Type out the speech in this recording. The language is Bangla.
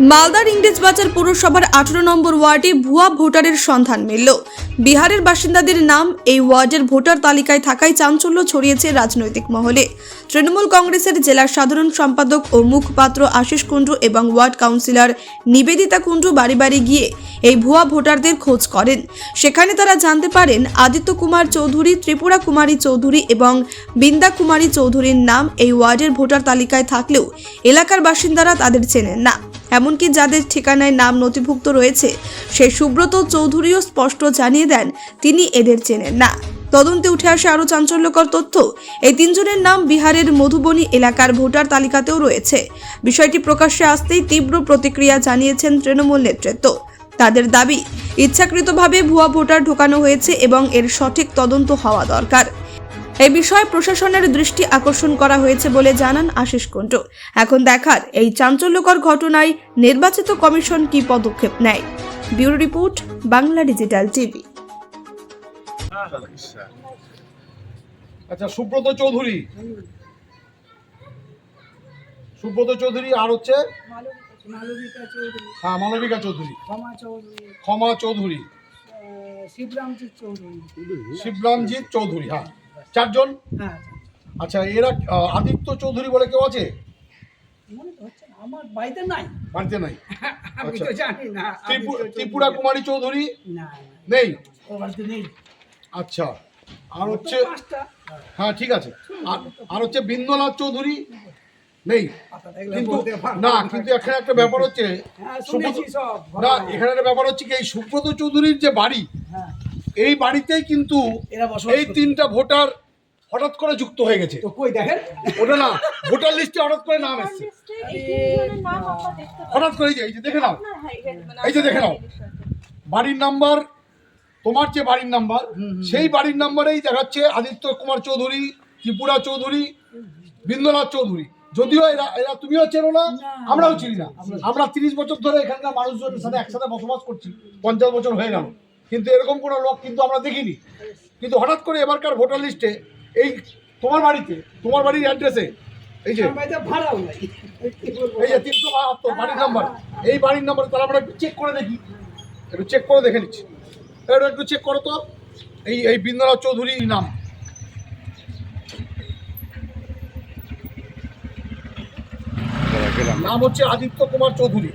মালদার ইংরেজ বাজার পৌরসভার আঠারো নম্বর ওয়ার্ডে ভুয়া ভোটারের সন্ধান মিলল। বিহারের বাসিন্দাদের নাম এই ওয়ার্ডের ভোটার তালিকায় থাকায় চাঞ্চল্য ছড়িয়েছে রাজনৈতিক মহলে। তৃণমূল কংগ্রেসের জেলা সাধারণ সম্পাদক ও মুখপাত্র আশিস কুণ্ডু এবং ওয়ার্ড কাউন্সিলর নিবেদিতা কুণ্ডু বাড়ি বাড়ি গিয়ে এই ভুয়া ভোটারদের খোঁজ করেন। সেখানে তারা জানতে পারেন, আদিত্য কুমার চৌধুরী, ত্রিপুরা কুমারী চৌধুরী এবং বৃন্দা কুমারী চৌধুরীর নাম এই ওয়ার্ডের ভোটার তালিকায় থাকলেও এলাকার বাসিন্দারা তাদের চেনেন না। এমনকি যাদের ঠিকানায় নাম নথিভুক্ত রয়েছে সেই সুব্রত চৌধুরীও স্পষ্ট জানিয়ে দেন তিনি এদের চেনেন না। তদন্তে উঠে আসে আরও চাঞ্চল্যকর তথ্য। এই তিনজনের নাম বিহারের মধুবনী এলাকার ভোটার তালিকাতেও রয়েছে। বিষয়টি প্রকাশ্যে আসতেই তীব্র প্রতিক্রিয়া জানিয়েছেন তৃণমূল নেতৃত্ব। তাদের দাবি, ইচ্ছাকৃতভাবে ভুয়া ভোটার ঢোকানো হয়েছে এবং এর সঠিক তদন্ত হওয়া দরকার। এই বিষয়ে প্রশাসনের দৃষ্টি আকর্ষণ করা হয়েছে বলে জানান আশিস কুণ্ড। এখন দেখার এই চাঞ্চল্যকর ঘটনায় নির্বাচিত কমিশন কি পদক্ষেপ নেয়? Bureau report Bangla digital TV. আচ্ছা সুব্রত চৌধুরী। সুব্রত চৌধুরী আর হচ্ছে? মালবিকা চৌধুরী। হ্যাঁ মালবিকা চৌধুরী। ক্ষমা চৌধুরী। ক্ষমা চৌধুরী। শিবরামজিৎ চৌধুরী। শিবরামজিৎ চৌধুরী হ্যাঁ। চারজন? হ্যাঁ। আচ্ছা এরা আদিত্য চৌধুরী বলে কেউ আছে? মনে তো হচ্ছে না আমার বাড়িতে নাই। বাড়িতে নাই? আমি আচ্ছা। জানি না আমি তো চৌধুরী। ত্রিপুরা কুমারী চৌধুরী? না নেই? ও বাড়িতে নেই। আচ্ছা। আর হচ্ছে তো পাঁচটা। হ্যাঁ ঠিক আছে। আর আর হচ্ছে বিন্দনাথ চৌধুরী? নেই। কিন্তু বলতে পারব না কিন্তু এখানে একটা ব্যাপার হচ্ছে হ্যাঁ শুনেছি সুব্রত- সব না এখানে একটা ব্যাপার হচ্ছে কি এই সুব্রত চৌধুরীর যে বাড়ি হ্যাঁ। এই বাড়িতেই কিন্তু এরা বসবাস এই। তিনটা ভোটার হঠাৎ করে যুক্ত হয়ে গেছে। তো কই দেখেন? ওটা না ভোটার লিস্টে হঠাৎ করে নাম এসছে। হঠাৎ করে এই যে- এই যে দেখে নাও। এই যে দেখে নাও। বাড়ির নাম্বার তোমার যে বাড়ির নাম্বার সেই বাড়ির নাম্বারেই দেখাচ্ছে আদিত্য কুমার চৌধুরী ত্রিপুরা চৌধুরী বৃন্দনাথ চৌধুরী। যদিও এরা এরা তুমিও চেনো না আমরাও চিনি না। আমরা তিরিশ বছর ধরে এখানকার মানুষজনের সাথে একসাথে বসবাস করছি পঞ্চাশ বছর হয়ে গেল। কিন্তু এরকম কোনো লোক কিন্তু আমরা দেখিনি। কিন্তু হঠাৎ করে এবারকার ভোটার লিস্টে এই তোমার বাড়িতে তোমার বাড়ির অ্যাড্রেসে এই যে? এই যে তিনশো বাহাত্তর বাড়ির নাম্বার এই বাড়ির নাম্বার তাহলে আমরা একটু চেক করে দেখি। একটু চেক করে দেখে নিচ্ছি। একটু একটু চেক করো তো। এই এই বৃন্দ্রনাথ চৌধুরী নাম। নাম হচ্ছে আদিত্য কুমার চৌধুরী।